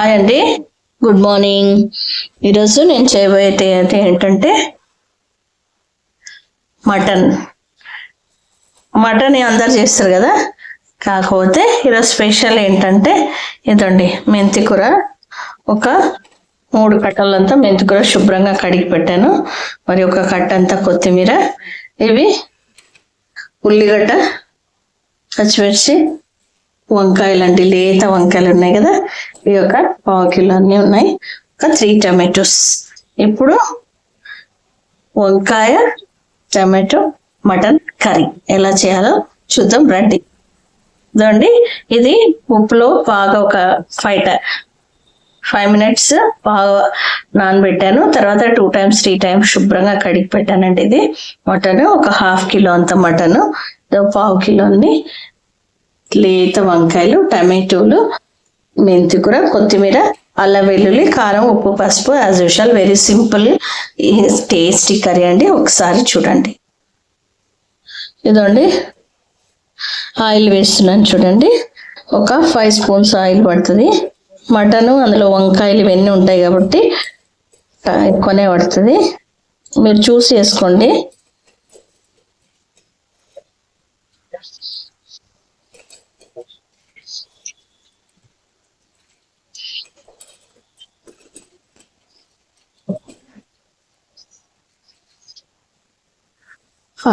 Hi అండి. Good morning ఈరోజు నేను చేయబోయే అయితే ఏంటంటే మటన్. మటన్ అందరు చేస్తారు కదా? కాకపోతే ఈరోజు స్పెషల్ ఏంటంటే ఇదండి మెంతికూర ఒక మూడు కట్టలంతా మెంతికూర శుభ్రంగా కడిగి పెట్టాను. మరి ఒక కట్ట అంతా కొత్తిమీర ఇవి ఉల్లిగడ్డ పచ్చిమిర్చి వంకాయలు అండి లేత వంకాయలు ఉన్నాయి కదా? ఇవి ఒక పావు కిలో అన్నీ ఉన్నాయి. ఒక త్రీ టమాటోస్. ఇప్పుడు వంకాయ టమాటో మటన్ కర్రీ. ఎలా చేయాలో చూద్దాం. రండి. చూడండి ఇది ఉప్పులో బాగా ఒక ఫైవ్ ఫైవ్ మినిట్స్ బాగా నానబెట్టాను. తర్వాత టూ టైమ్స్ త్రీ టైమ్స్ శుభ్రంగా కడిగి పెట్టానండి ఇది. మటన్ ఒక హాఫ్ కిలో అంత మటన్. పావు కిలోని లేత వంకాయలు టమాటోలు మెంతి కూర కొత్తిమీర అల్లం వెల్లుల్లి కారం ఉప్పు పసుపు as usual very simple tasty curry అండి. ఒకసారి చూడండి. ఇదండి ఆయిల్ వేస్తున్నాను చూడండి. ఒక ఫైవ్ స్పూన్స్ ఆయిల్ పడుతుంది. మటను అందులో వంకాయలు ఇవన్నీ ఉంటాయి కాబట్టి ఎక్కువనే పడుతుంది. మీరు చూసి వేసుకోండి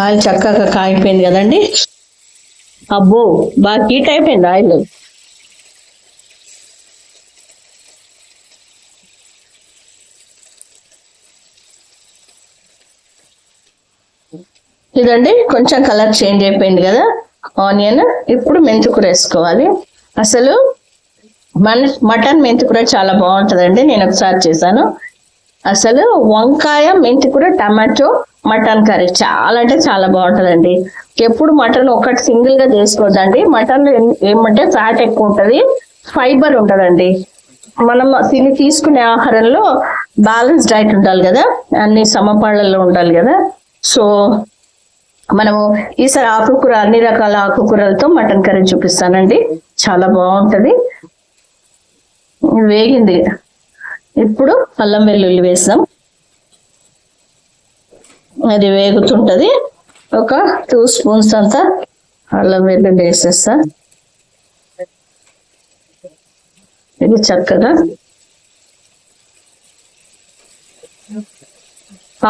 ఆయిల్ చక్కగా కాగిపోయింది కదండి. అబ్బో బాగా హీట్ అయిపోయింది ఆయిల్. ఇదండి కొంచెం కలర్ చేంజ్ అయిపోయింది కదా ఆనియన్. ఇప్పుడు మెంతికూర వేసుకోవాలి. అసలు మన మటన్ మెంతికూర చాలా బాగుంటుందండి నేను ఒకసారి చేశాను. అసలు వంకాయ మెంతికూర టమాటో మటన్ కర్రీ. చాలా అంటే చాలా బాగుంటుందండి. ఎప్పుడు మటన్ ఒకటి సింగిల్గా చేసుకోవద్దండి. మటన్ ఏమంటే ఫ్యాట్ ఎక్కువ ఉంటుంది ఫైబర్ ఉంటుందండి. మనం తిని తీసుకునే ఆహారంలో బ్యాలెన్స్ డైట్ ఉండాలి కదా. అన్ని సమపాళ్ళల్లో ఉండాలి కదా. సో మనము ఈసారి ఆకుకూర అన్ని రకాల ఆకుకూరలతో మటన్ కర్రీ చూపిస్తానండి. చాలా బాగుంటుంది. వేగింది. ఇప్పుడు అల్లం వెల్లుల్లి వేస్తాం. అది వేగుతుంటుంది. ఒక టూ స్పూన్స్ అంతా అల్లం వెల్లుల్లి వేసేస్తా. ఇది చక్కగా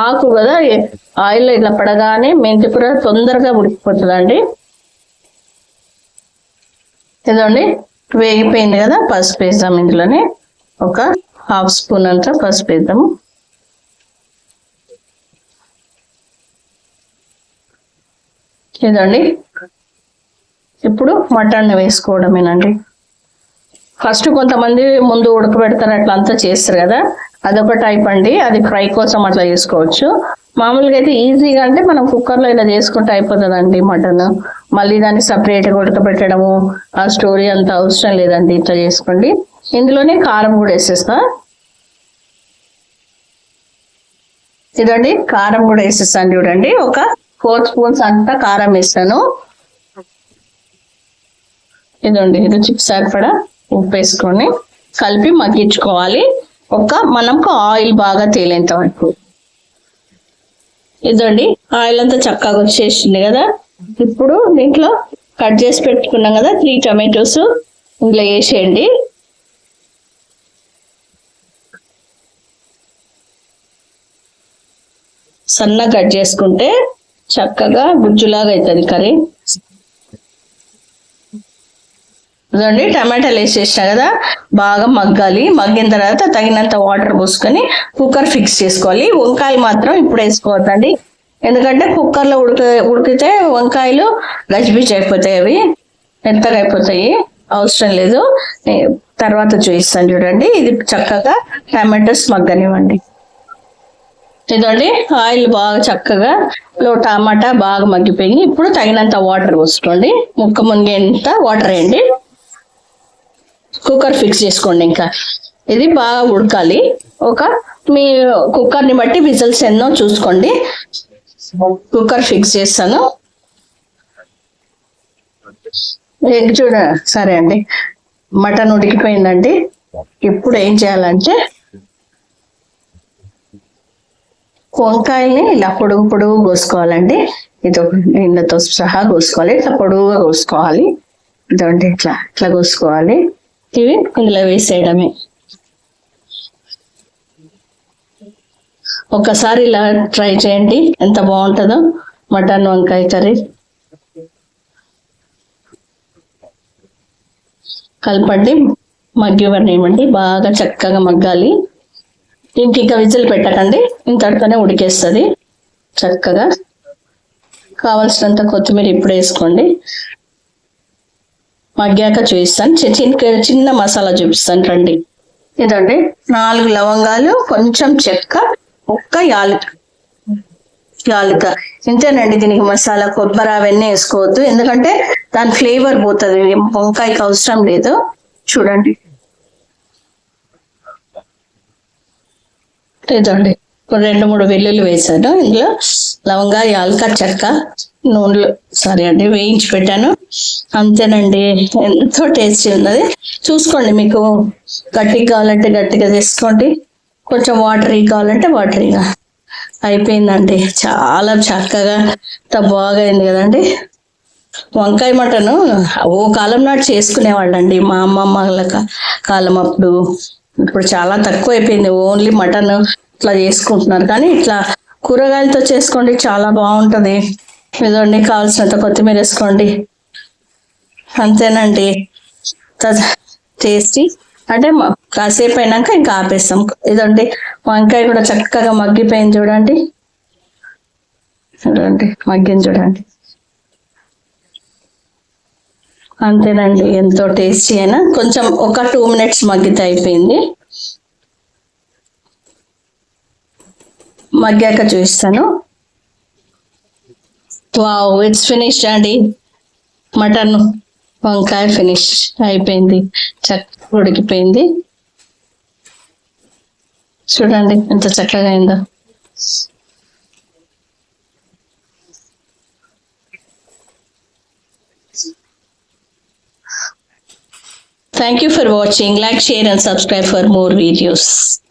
ఆకు కదా ఆయిల్ ఇట్లా పడగానే మెంతి కూర తొందరగా ఉడికిపోతుందండి. ఇదండి వేగిపోయింది కదా పసుపు వేసాం ఇందులోనే. ఒక హాఫ్ స్పూన్ అంతా పసుపు వేద్దాము. ఇదండి. ఇప్పుడు మటన్ వేసుకోవడమేనండి. ఫస్ట్ కొంతమంది ముందు ఉడకబెడతారు అట్లా అంతా చేస్తారు కదా అదొక టైప్ అండి. అది ఫ్రై కోసం అట్లా చేసుకోవచ్చు. మామూలుగా అయితే ఈజీగా అంటే మనం కుక్కర్లో ఇలా చేసుకుంటే అయిపోతుందండి మటన్. మళ్ళీ దాన్ని సపరేట్గా ఉడకబెట్టడము ఆ స్టోరీ అంత అవసరం లేదండి ఇట్లా చేసుకోండి. ఇందులోనే కారం కూడా వేసేస్తా. ఇదండి కారం కూడా వేసేస్తాను చూడండి. ఒక ఫోర్ స్పూన్స్ అంతా కారం వేస్తాను. ఇదండి రుచికి సరిపడా ఉప్పు వేసుకొని కలిపి మగ్గించుకోవాలి. ఒక మనకు ఆయిల్ బాగా తేలేంత వరకు. ఇదండి ఆయిల్ అంతా చక్కగా వచ్చేసింది కదా. ఇప్పుడు దీంట్లో కట్ చేసి పెట్టుకున్నాం కదా త్రీ టమాటోస్ ఇందులో వేసేయండి. సన్నగా కట్ చేసుకుంటే చక్కగా గుజ్జులాగా అవుతుంది కర్రీ. చూడండి టమాటాలు వేసేసిన కదా బాగా మగ్గాలి. మగ్గిన తర్వాత తగినంత వాటర్ పోసుకొని కుక్కర్ ఫిక్స్ చేసుకోవాలి. వంకాయలు మాత్రం ఇప్పుడు వేసుకోవద్దండి. ఎందుకంటే కుక్కర్లో ఉడక ఉడికితే వంకాయలు గజిబిజ్ అయిపోతాయి అవి. మెత్తగా అయిపోతాయి. అవసరం లేదు. తర్వాత చూపిస్తాను చూడండి. ఇది చక్కగా టమాటోస్ మగ్గనివ్వండి. ఇదండి ఆయిల్ బాగా చక్కగా లో టమాటా బాగా మగ్గిపోయి ఇప్పుడు తగినంత వాటర్ పోసుకోండి. ముక్క మునిగేంత వాటర్ వేయండి. కుక్కర్ ఫిక్స్ చేసుకోండి ఇంకా. ఇది బాగా ఉడకాలి. ఒక మీ కుక్కర్ని బట్టి విజిల్స్ ఎన్నో చూసుకోండి. కుక్కర్ ఫిక్స్ చేస్తాను. చూడ సరే అండి. మటన్ ఉడికిపోయిందండి. ఇప్పుడు ఏం చేయాలంటే వంకాయల్ని ఇలా పొడుగు పొడుగు కోసుకోవాలండి. ఇది ఒక నీళ్ళతో సహా కోసుకోవాలి. ఇట్లా పొడుగుగా కోసుకోవాలి. ఇదంటే ఇట్లా ఇట్లా కోసుకోవాలి. ఇవి ఇందులో వేసేయడమే. ఒకసారి ఇలా ట్రై చేయండి. ఎంత బాగుంటుందో. మటన్ వంకాయ కర్రీ. కలపండి. మగ్గివ్వనివ్వండి. బాగా చక్కగా మగ్గాలి. దీనికి ఇంకా విజిల్ పెట్టకండి. ఇంతటితోనే ఉడికేస్తుంది. చక్కగా కావలసినంత కొత్తిమీర ఇప్పుడు వేసుకోండి. మగ్గాక చూపిస్తాను. చి- చిన్న చిన్న మసాలా చూపిస్తాను రండి. ఇదండి. నాలుగు లవంగాలు కొంచెం చెక్క ఒక్క యాలక యాలక. ఇంతేనండి దీనికి మసాలా. కొబ్బరి అవన్నీ వేసుకోవద్దు. ఎందుకంటే దాని ఫ్లేవర్ పోతుంది. వంకాయకి అవసరం లేదు. చూడండి. లేదండి. రెండు మూడు వెల్లుల్లి వేసాను ఇందులో లవంగా యాలక చెక్క నూనెలో సారీ అండి వేయించి పెట్టాను. అంతేనండి. ఎంతో టేస్టీ ఉన్నది. చూసుకోండి మీకు గట్టిగా కావాలంటే గట్టిగా తీసుకోండి కొంచెం వాటరీ కావాలంటే వాటరీగా. అయిపోయిందండి. చాలా చక్కగా అంత బాగా అయింది కదండి. వంకాయ మటను ఓ కాలం నాటి చేసుకునేవాళ్ళండి మా అమ్మమ్మ వాళ్ళ కా- కాలం అప్పుడు ఇప్పుడు చాలా తక్కువ అయిపోయింది ఓన్లీ మటన్ ఇట్లా చేసుకుంటున్నారు. కానీ ఇట్లా కూరగాయలతో చేసుకోండి చాలా బాగుంటుంది. ఇదండి కావాల్సినంత కొత్తిమీర వేసుకోండి. అంతేనండి. టేస్టీ. అంటే కాసేపు అయినాక ఇంకా ఆపేస్తాం. ఇదండి వంకాయ కూడా చక్కగా మగ్గిపోయింది చూడండి. చూడండి మగ్గింది చూడండి. అంతేనండి. ఎంతో టేస్టీ అయినా కొంచెం ఒక టూ మినిట్స్ మగ్గితే అయిపోయింది. మగ్గాక చూపిస్తాను. వావ్ ఇట్స్ ఫినిష్డ్ అండి. మటన్ వంకాయ ఫినిష్ అయిపోయింది. చక్కగా ఉడికిపోయింది. చూడండి ఎంత చక్కగా అయిందో. Thank you for watching. Like, share and subscribe for more videos.